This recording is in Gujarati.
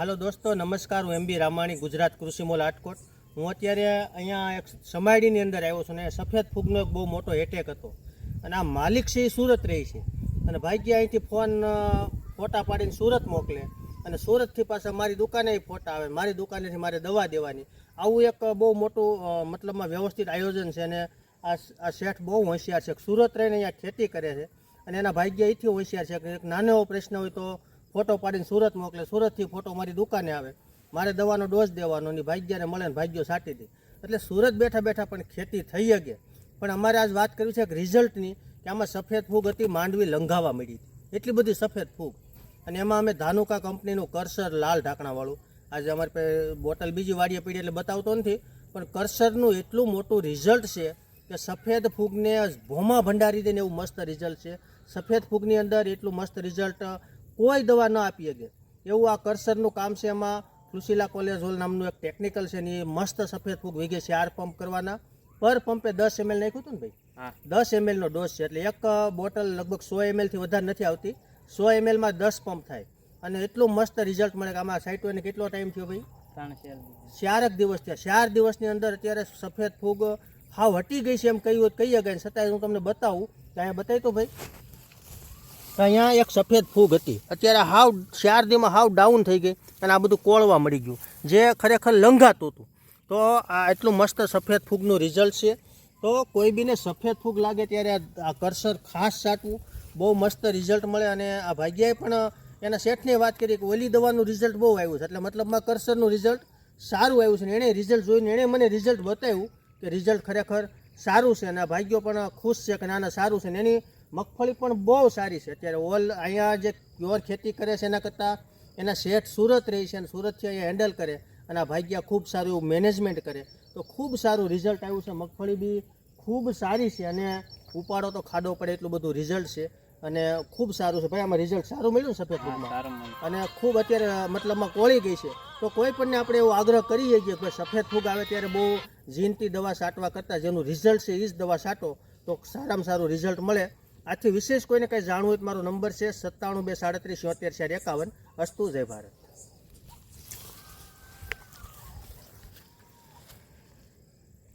હાલો દોસ્તો, નમસ્કાર. હું એમબી રામાણી, ગુજરાત કૃષિ મોલ રાજકોટ હું અત્યારે અહીંયા એક સમાયડીની અંદર આવ્યો છું ને સફેદ ફૂગનો એક બહુ મોટો એટેક હતો. અને આ માલિક છે એ સુરત રહી છે. અને ભાગ્ય અહીંથી ફોન ફોટા પાડીને સુરત મોકલે. અને સુરતથી પાછા મારી દુકાને ફોટા આવે. મારી દુકાનેથી મારે દવા દેવાની. આવું એક બહુ મોટું મતલબમાં વ્યવસ્થિત આયોજન છે અને આ આ શેઠ બહુ હોશિયાર છે. સુરત રહીને અહીંયા ખેતી કરે છે. અને એના ભાગ્ય અહીંથી હોશિયાર છે. કે એક નાનો એવો પ્રશ્ન હોય તો ફોટો પાડીને સુરત મોકલે, સુરતથી ફોટો મારી દુકાને આવે. મારે દવાનો ડોઝ દેવાનો ને ભાગ્યને મળે ને ભાગ્યો સાટી દે એટલે સુરત બેઠા બેઠા પણ ખેતી થઈ શકે. પણ અમારે આજ વાત કરવી છે કે રિઝલ્ટની, કે આમાં સફેદ ફૂગ હતી, માંડવી લંઘાવા મળી હતી. એટલી બધી સફેદ ફૂગ. અને એમાં અમે ધાનુકા કંપનીનું કરસર લાલ ઢાંકણાવાળું. આજે અમારી પાસે બોટલ બીજી વાડીએ પડી એટલે બતાવતો નથી, પણ કરસરનું એટલું મોટું રિઝલ્ટ છે કે સફેદ ફૂગને ભોમા ભંડારી દે ને એવું મસ્ત રિઝલ્ટ છે. સફેદ ફૂગની અંદર એટલું મસ્ત રિઝલ્ટ કોઈ દવા ન આપી શકે. એવું આ કરસરનું કામ છે એમાં ફ્લુસિલા કોલેજ હોલ નામનું એક ટેકનિકલ છે ને એ મસ્ત સફેદ ફૂગ વીઘે ચાર પંપ કરવાના. પર પંપે દસ એમએલ નાખ્યું હતું ને ભાઈ? હા. દસ એમએલનો ડોઝ છે એટલે એક બોટલ લગભગ સો એમએલથી વધારે નથી આવતી. સો એમએલમાં દસ પંપ થાય. અને એટલું મસ્ત રિઝલ્ટ મળે કે આમાં સાઈટો એને કેટલો ટાઈમ થયો ભાઈ? ચારક દિવસ થયા. ચાર દિવસની અંદર અત્યારે સફેદ ફૂગ હાવ હટી ગઈ છે એમ કહ્યું હોય કહી શકાય છતાંય હું તમને બતાવું. ત્યાં બતાવી તો ભાઈ. અહીંયા એક સફેદ ફૂગ હતી. અત્યારે હાવ ચાર દીમાં હાવ ડાઉન થઈ ગઈ અને આ બધું કોળવા મળી ગયું, જે ખરેખર લંઘાતું હતું. તો આ એટલું મસ્ત સફેદ ફૂગનું રિઝલ્ટ છે. તો કોઈ બીને સફેદ ફૂગ લાગે ત્યારે આ- કરસર ખાસ સાટવું બહુ મસ્ત રિઝલ્ટ મળે અને આ ભાગ્યાએ પણ એના શેઠની વાત કરી કે ઓલી દવાનું રિઝલ્ટ બહુ આવ્યું છે. એટલે મતલબમાં કરસરનું રિઝલ્ટ સારું આવ્યું છે ને એણે રિઝલ્ટ જોઈને એણે મને રિઝલ્ટ બતાવ્યું કે રિઝલ્ટ ખરેખર સારું છે અને આ ભાગ્યો પણ ખુશ છે કે ના ના, સારું છે ને એની મગફળી પણ બહુ સારી છે. અત્યારે ઓલ અહીંયા જે પ્યોર ખેતી કરે છે એના કરતાં એના શેઠ સુરત રહી છે અને સુરતથી અહીંયા હેન્ડલ કરે અને આ ભાગ્યા ખૂબ સારું એવું મેનેજમેન્ટ કરે. તો ખૂબ સારું રિઝલ્ટ આવ્યું છે. મગફળી બી ખૂબ સારી છે અને ઉપાડો તો ખાડો પડે એટલું બધું રિઝલ્ટ છે અને ખૂબ સારું છે. ભાઈ આમાં રિઝલ્ટ સારું મળ્યું સફેદ ફૂગમાં? અને ખૂબ અત્યારે મતલબમાં કોળી ગઈ છે. તો કોઈ પણને આપણે એવો આગ્રહ કરીએ કે ભાઈ સફેદ ફૂગ આવે ત્યારે બહુ જીનતી દવા છાંટવા કરતાં જેનું રિઝલ્ટ છે એ જ દવા છાંટો તો સારામાં સારું રિઝલ્ટ મળે. આથી વિશેષ કોઈને કંઈ જાણવું હોય તો મારો નંબર છે સત્તાણું બે સાડત્રીસ, છોતેર ચાર એકાવન. અસ્તુ, જય ભારત.